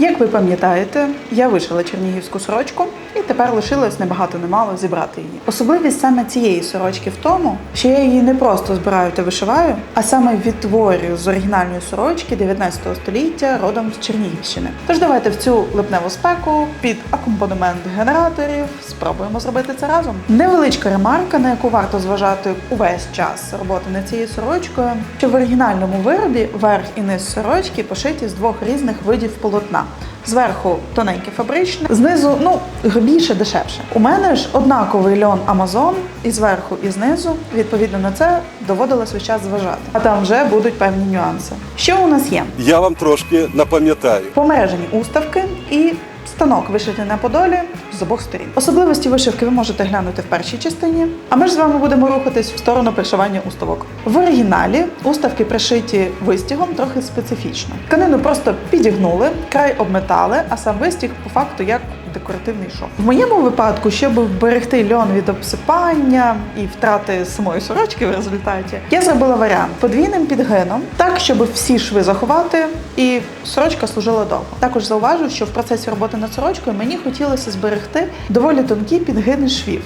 Як ви пам'ятаєте, я вишила чернігівську сорочку і тепер лишилось небагато немало зібрати її. Особливість саме цієї сорочки в тому, що я її не просто збираю та вишиваю, а саме відтворюю з оригінальної сорочки 19 століття родом з Чернігівщини. Тож давайте в цю липневу спеку під акомпанемент генераторів спробуємо зробити це разом. Невеличка ремарка, на яку варто зважати увесь час роботи над цією сорочкою, що в оригінальному виробі верх і низ сорочки пошиті з двох різних видів полотна. Зверху тоненьке фабричне, знизу ну грубіше, дешевше. У мене ж однаковий льон Амазон і зверху, і знизу. Відповідно на це доводилось весь час зважати. А там вже будуть певні нюанси. Що у нас є? Я вам трошки напам'ятаю. Помережені уставки і станок вишитий на подолі з обох сторін. Особливості вишивки ви можете глянути в першій частині. А ми ж з вами будемо рухатись в сторону пришивання уставок. В оригіналі уставки пришиті вистігом трохи специфічно. Тканину просто підігнули, край обметали, а сам вистіг по факту як декоративний шов. В моєму випадку, щоб вберегти льон від обсипання і втрати самої сорочки в результаті, я зробила варіант подвійним підгином, так щоб всі шви заховати, і сорочка служила довго. Також зауважу, що в процесі роботи сорочкою мені хотілося зберегти доволі тонкі підгини швів.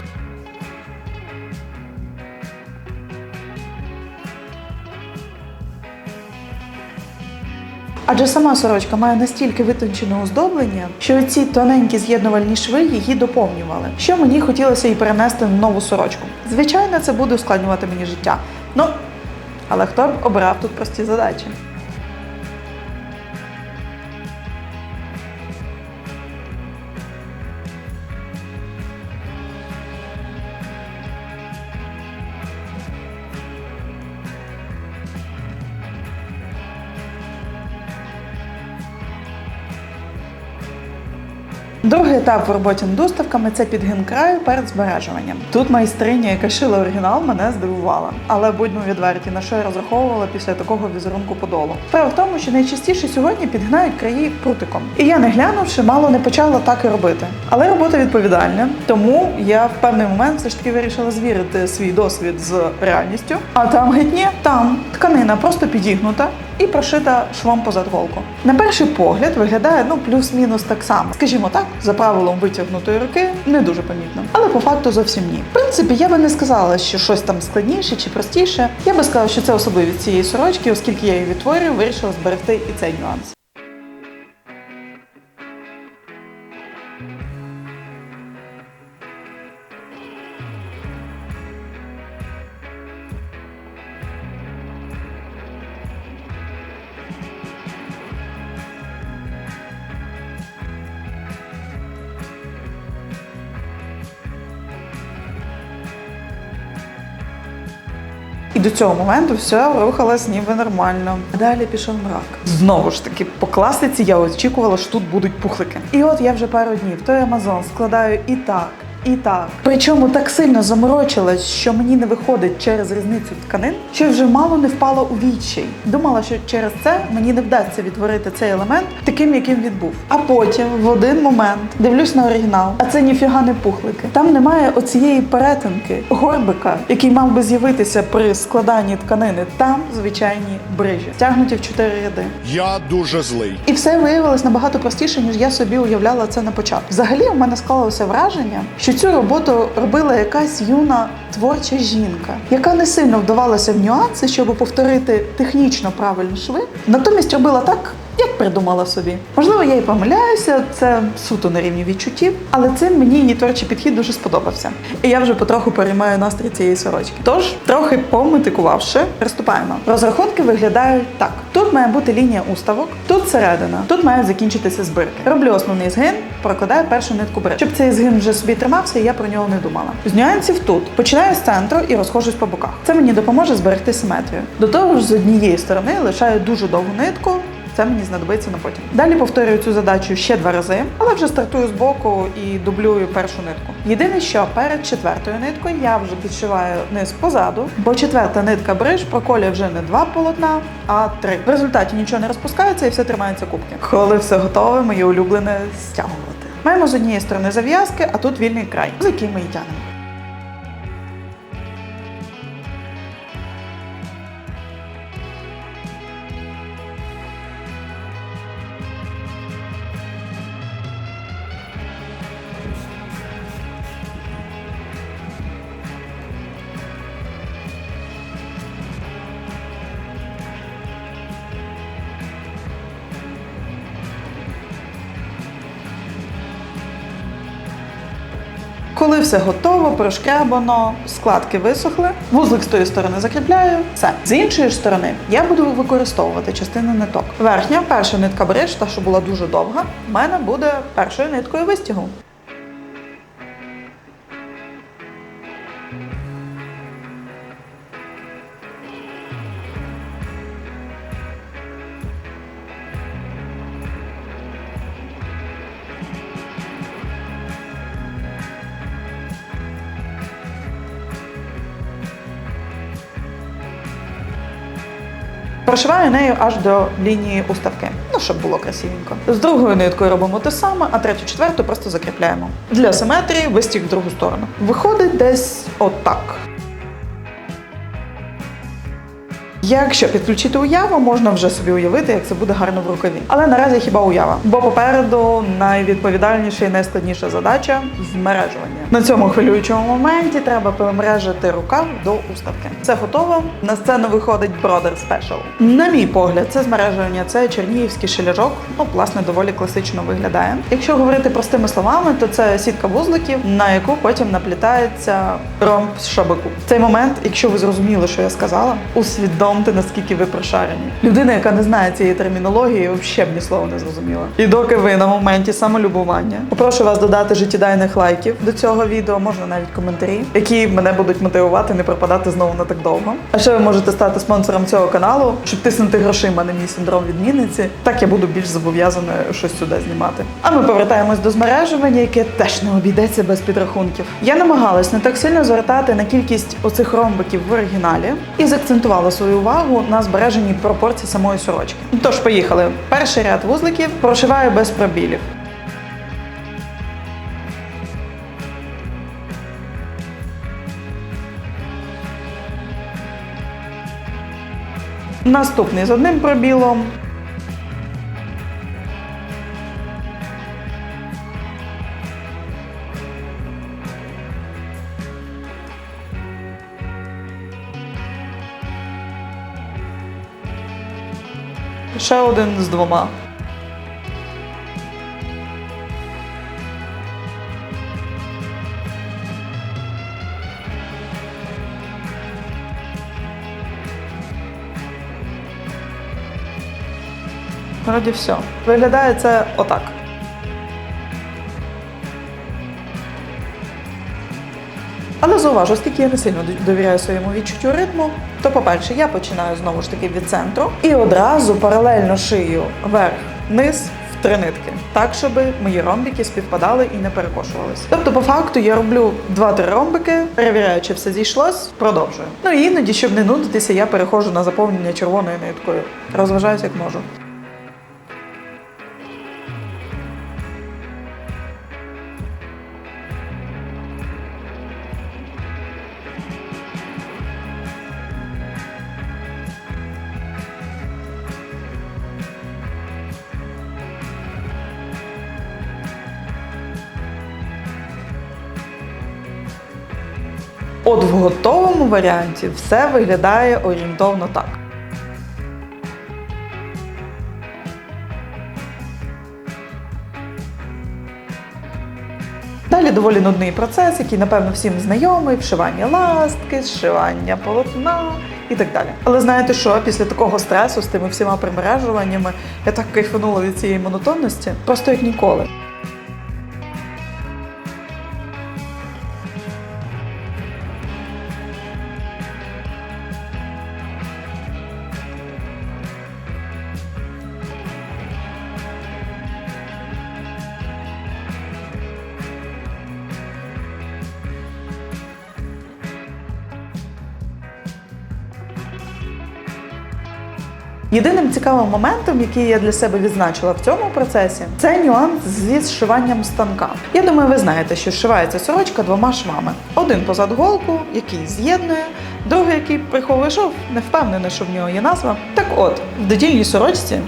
Адже сама сорочка має настільки витончене оздоблення, що ці тоненькі з'єднувальні шви її доповнювали. Що мені хотілося і перенести на нову сорочку. Звичайно, це буде ускладнювати мені життя. Ну, але хто б обрав тут прості задачі? Другий етап в роботі над уставками це підгин краю перед збережуванням. Тут майстриня, яка шила оригінал, мене здивувала. Але будьмо відверті, на що я розраховувала після такого візерунку подолу. Справа в тому, що найчастіше сьогодні підгинають краї прутиком. І я, не глянувши, мало не почала так і робити. Але робота відповідальна, тому я в певний момент все ж таки вирішила звірити свій досвід з реальністю. А там геть ні, там тканина просто підігнута і прошита швом позад голку. На перший погляд виглядає ну плюс-мінус так само. Скажімо так, за правилом витягнутої руки не дуже помітно, але по факту зовсім ні. В принципі, я би не сказала, що щось там складніше чи простіше. Я би сказала, що це особливість цієї сорочки, оскільки я її відтворюю, вирішила зберегти і цей нюанс. До цього моменту все рухалось ніби нормально. Далі пішов мрак. Знову ж таки, по класиці я очікувала, що тут будуть пухлики. І от я вже пару днів той Амазон складаю і так. І так, причому так сильно заморочилась, що мені не виходить через різницю тканин, що вже мало не впала у відчай. Думала, що через це мені не вдасться відтворити цей елемент таким, яким він був. А потім, в один момент, дивлюсь на оригінал, а це ніфіга не пухлики. Там немає оцієї перетинки, горбика, який мав би з'явитися при складанні тканини. Там звичайні брижі, стягнуті в чотири ряди. Я дуже злий. І все виявилось набагато простіше, ніж я собі уявляла це на початку. Взагалі, у мене склалося враження, що цю роботу робила якась юна творча жінка, яка не сильно вдавалася в нюанси, щоб повторити технічно правильні шви, натомість робила так. Як придумала собі, можливо, я і помиляюся, це суто на рівні відчуттів, але цим мені її творчий підхід дуже сподобався. І я вже потроху переймаю настрій цієї сорочки. Тож, трохи пометикувавши, приступаємо. Розрахунки виглядають так: тут має бути лінія уставок, тут середина, тут мають закінчитися збирки. Роблю основний згин, прокладаю першу нитку брид. Щоб цей згин вже собі тримався, я про нього не думала. З нюансів тут починаю з центру і розходжусь по боках. Це мені допоможе зберегти симетрію. До того ж, з однієї сторони лишаю дуже довгу нитку. Це мені знадобиться на потім. Далі повторюю цю задачу ще два рази, але вже стартую з боку і дублюю першу нитку. Єдине, що перед четвертою ниткою я вже підшиваю низ позаду, бо четверта нитка бриж проколює вже не два полотна, а три. В результаті нічого не розпускається і все тримається кубки. Коли все готове, моє улюблене стягувати. Маємо з однієї сторони зав'язки, а тут вільний край, з яким ми і тягнемо. Коли все готово, прошкрябано, складки висохли, вузлик з тої сторони закріпляю. Все. З іншої ж сторони я буду використовувати частину ниток. Верхня, перша нитка бридж, та що була дуже довга, в мене буде першою ниткою вистігу. Прошиваю нею аж до лінії уставки, ну щоб було красивенько. З другою ниткою робимо те саме, а третю, четверту просто закріпляємо. Для симетрії вистіг в другу сторону. Виходить десь отак. Якщо підключити уяву, можна вже собі уявити, як це буде гарно в рукаві. Але наразі хіба уява, бо попереду найвідповідальніша і найскладніша задача змережування. На цьому хвилюючому моменті треба перемережити рукав до уставки. Все готово. На сцену виходить Brother Special. На мій погляд, це змережування це чернігівський шиляжок. Ну, власне, доволі класично виглядає. Якщо говорити простими словами, то це сітка вузликів, на яку потім наплітається ромб з шабаку. В цей момент, якщо ви зрозуміли, що я сказала, усвідомте, наскільки ви прошарені. Людина, яка не знає цієї термінології, взагалі б ні слова не зрозуміла. І доки ви на моменті самолюбування, попрошу вас додати життєдайних лайків до цього відео, можна навіть коментарі, які мене будуть мотивувати не пропадати знову на так довго. А ще ви можете стати спонсором цього каналу, щоб тиснути грошима на мій синдром відмінниці. Так я буду більш зобов'язана щось сюди знімати. А ми повертаємось до змережування, яке теж не обійдеться без підрахунків. Я намагалась не так сильно звертати на кількість оцих ромбиків в оригіналі і заакцентувала свою увагу на збереженні пропорцій самої сорочки. Тож поїхали. Перший ряд вузликів прошиваю без пробілів. Наступний з одним пробілом. Ще один з двома. Вроді все. Виглядає це отак. Але зауважу, оскільки я не сильно довіряю своєму відчуттю ритму, то, по-перше, я починаю знову ж таки від центру і одразу паралельно шию вверх-низ в три нитки, так, щоб мої ромбики співпадали і не перекошувались. Тобто, по факту, я роблю два-три ромбики, перевіряю, чи все зійшлось, продовжую. Ну і іноді, щоб не нудитися, я переходжу на заповнення червоною ниткою. Розважаюсь як можу. От в готовому варіанті все виглядає орієнтовно так. Далі доволі нудний процес, який, напевно, всім знайомий: вшивання ластки, зшивання полотна і так далі. Але знаєте що, після такого стресу з тими всіма примережуваннями я так кайфанула від цієї монотонності, просто як ніколи. Єдиним цікавим моментом, який я для себе відзначила в цьому процесі, це нюанс зі зшиванням станка. Я думаю, ви знаєте, що зшивається сорочка двома швами: один позад голку, який з'єднує, другий, який приховує шов, не впевнений, що в нього є назва. Так от, в додільній сорочці.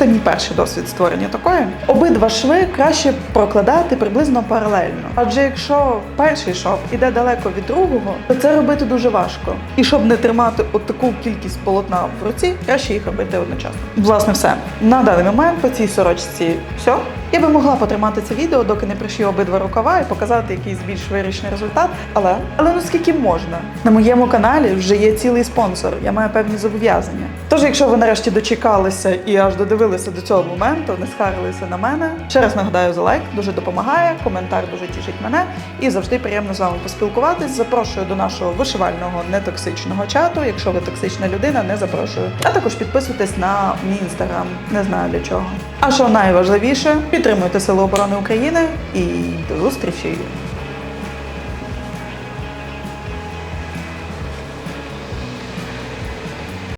Це мій перший досвід створення такої. Обидва шви краще прокладати приблизно паралельно. Адже якщо перший шов іде далеко від другого, то це робити дуже важко. І щоб не тримати от таку кількість полотна в руці, краще їх робити одночасно. Власне, все на даний момент по цій сорочці все. Я би могла потримати це відео, доки не пришью обидва рукава і показати якийсь більш вирішений результат. Але але ну скільки можна? На моєму каналі вже є цілий спонсор. Я маю певні зобов'язання. Тож, якщо ви нарешті дочекалися і аж додивилися до цього моменту, не схарилися на мене. Ще раз нагадаю за лайк, дуже допомагає. Коментар дуже тішить мене і завжди приємно з вами поспілкуватись. Запрошую до нашого вишивального нетоксичного чату. Якщо ви токсична людина, не запрошую. А також підписуйтесь на мій інстаграм. Не знаю для чого. А що найважливіше, підтримуйте Сили оборони України і до зустрічі!